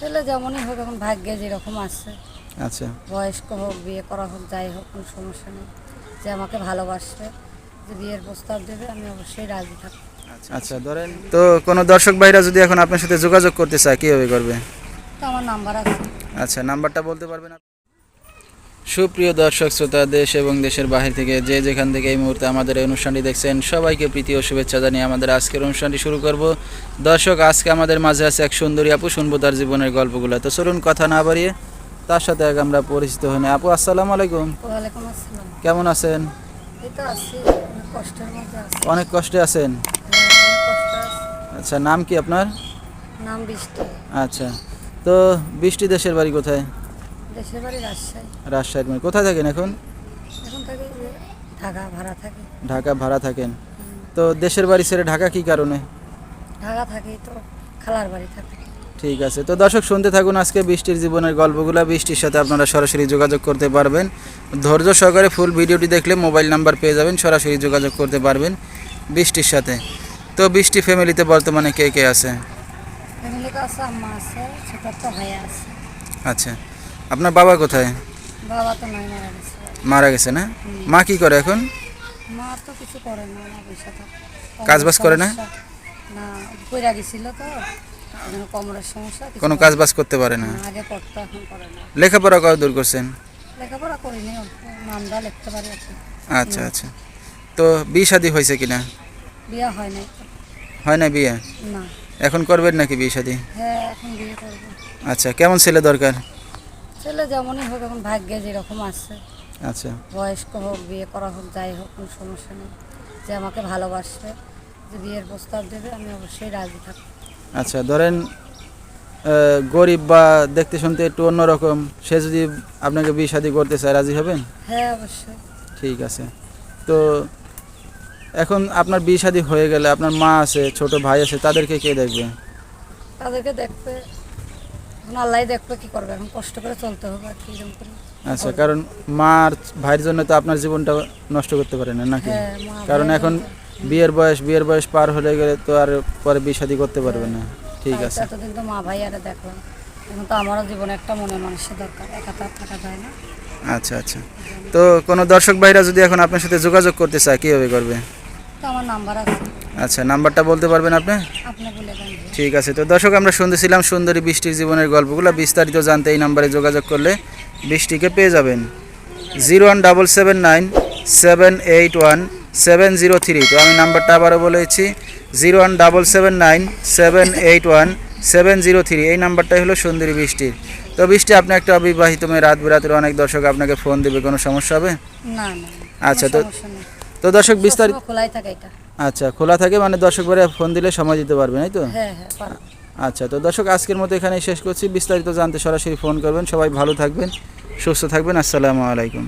ছেলে যেমনই হোক এখন ভাগ্যে যেরকম আছে। আচ্ছা। বয়স্ক হোক বিয়ে করা হোক যাই হোক কোনো সমস্যা নেই। যে আমাকে ভালোবাসবে যে বিয়ের প্রস্তাব দেবে আমি অবশ্যই রাজি থাকব। আচ্ছা। ধরেন। তো কোনো দর্শক ভাইরা যদি এখন আপনার সাথে যোগাযোগ করতে চায় কীভাবে করবে? তো আমার নাম্বার আছে। আচ্ছা নাম্বারটা বলতে পারবেন আপনি? সুপ্রিয় দর্শক শ্রোতা দেশ এবং দেশের বাহির থেকে যে যেখান থেকে এই মুহূর্তে আমাদের এই অনুষ্ঠানটি দেখছেন সবাইকে প্রীতি ও শুভেচ্ছা জানিয়ে আমাদের আজকের অনুষ্ঠানটি শুরু করব। দর্শক আজকে আমাদের মাঝে আছে এক সুন্দরী আপু শুনব তার জীবনের গল্পগুলো। তো চলুন কথা না বাড়িয়ে তার সাথে আগে আমরা পরিচিত হই। আপু আসসালামু আলাইকুম। কেমন আছেন? অনেক কষ্টে আছেন? হ্যাঁ, আচ্ছা নাম কি আপনার? নাম বৃষ্টি। আচ্ছা তো বৃষ্টি দেশের বাড়ি কোথায়? দেশের বাড়ি রাজশাহী রাজশাহীর মেয়ে কোথায় থাকেন এখন? এখন থেকে ঢাকা ভাড়া থাকে। ঢাকা ভাড়া থাকেন। তো দেশের বাড়ি ছেড়ে ঢাকা কি কারণে? ঢাকা থাকি তো খালার বাড়ি থাকে। ঠিক আছে। তো দর্শক শুনতে থাকুন আজকে বৃষ্টির জীবনের গল্পগুলো। বৃষ্টির সাথে আপনারা সরাসরি যোগাযোগ করতে পারবেন। ধৈর্য সহকারে ফুল ভিডিওটি দেখলে মোবাইল নাম্বার পেয়ে যাবেন। সরাসরি যোগাযোগ করতে পারবেন বৃষ্টির সাথে। তো বৃষ্টি ফ্যামিলিতে বর্তমানে কে কে আছে। আচ্ছা। আপনার বাবা কোথায়? বাবা তো নাই মারা গেছে। মারা গেছে না? মা কি করে এখন? মা তো কিছু করে না মা পয়সা থাকে কাজবাজ করে না? না গেছিল তো কোমরের সমস্যা কোনো করে কাজ বাজ করতে পারে না। আগে করতো এখন করে না। লেখাপড়া কত দূর করছেন? লেখাপড়া করিনি নামটা লিখতে পারি আচ্ছা আচ্ছা। তো বিয়ে শাদি হয়েছে কিনা? বিয়ে হয় নাই। হয় না বিয়ে? না। এখন করবেন নাকি বিয়ে শাদি? হ্যাঁ এখন বিয়ে করব। আচ্ছা কেমন ছেলে দরকার? ছেলে যেমনই হোক এখন ভাগ্যে যেরকম আছে। আচ্ছা। বয়স্ক হোক বিয়ে করা হোক যাই হোক কোনো সমস্যা নেই। যে আমাকে ভালোবাসবে যে বিয়ের প্রস্তাব দেবে আমি অবশ্যই রাজি থাকব। আচ্ছা ধরেন গরিব বা দেখতে শুনতে একটু অন্যরকম সে যদি আপনাকে বিয়ে শাদি করতে চায় রাজি হবেন হ্যাঁ অবশ্যই। ঠিক আছে। তো এখন আপনার বিয়ে শাদি হয়ে গেলে আপনার মা আছে ছোট ভাই আছে তাদেরকে কে দেখবে? তাদেরকে দেখবে। এখন আল্লাহ দেখবে কি করবে এখন কষ্ট করে চলতে হবে আর কি এরকম করে। আচ্ছা কারণ মা আর ভাইয়ের জন্য তো আপনার জীবনটা নষ্ট করতে পারে না নাকি? হ্যাঁ কারণ এখন বিয়ের বয়স বিয়ের বয়স পার হলে গেলে তো আর পরে বিয়ে শাদি করতে পারবে না। ঠিক আছে। এতদিন তো মা ভাই আরে দেখলাম। এখন তো আমারও জীবনে একটা মনে মানুষের দরকার একা তো থাকা যায় না। আচ্ছা আচ্ছা। তো কোনো দর্শক ভাইরা যদি এখন আপনার সাথে যোগাযোগ করতে চায় কীভাবে করবে? তো আমার নাম্বার আছে। আচ্ছা নাম্বারটা বলতে পারবেন আপনি? ঠিক আছে তো দর্শক আমরা শুনতেছিলাম সুন্দরী বৃষ্টির জীবনের গল্পগুলো। বিস্তারিত জানতে এই নাম্বারে যোগাযোগ করলে বৃষ্টিকে পেয়ে যাবেন। Zero one double seven nine seven eight one seven zero three. তো আমি নাম্বারটা আবারও বলেছি zero one double seven nine seven eight one seven zero three. এই নাম্বারটাই হলো সুন্দরী বৃষ্টির। তো বৃষ্টি আপনি একটা অবিবাহিত মেয়ে রাত বিরাতের অনেক দর্শক আপনাকে ফোন দেবে কোনো সমস্যা হবে? না আচ্ছা, তো- তো দর্শক বিস্তারিত খোলাই থাকে এটা। আচ্ছা খোলা থাকে মানে দর্শক বারে ফোন দিলে সময় দিতে পারবে তাই তো? হ্যাঁ হ্যাঁ আচ্ছা তো দর্শক আজকের মতো এখানেই শেষ করছি। বিস্তারিত জানতে সরাসরি ফোন করবেন। সবাই ভালো থাকবেন সুস্থ থাকবেন। আসসালামু আলাইকুম।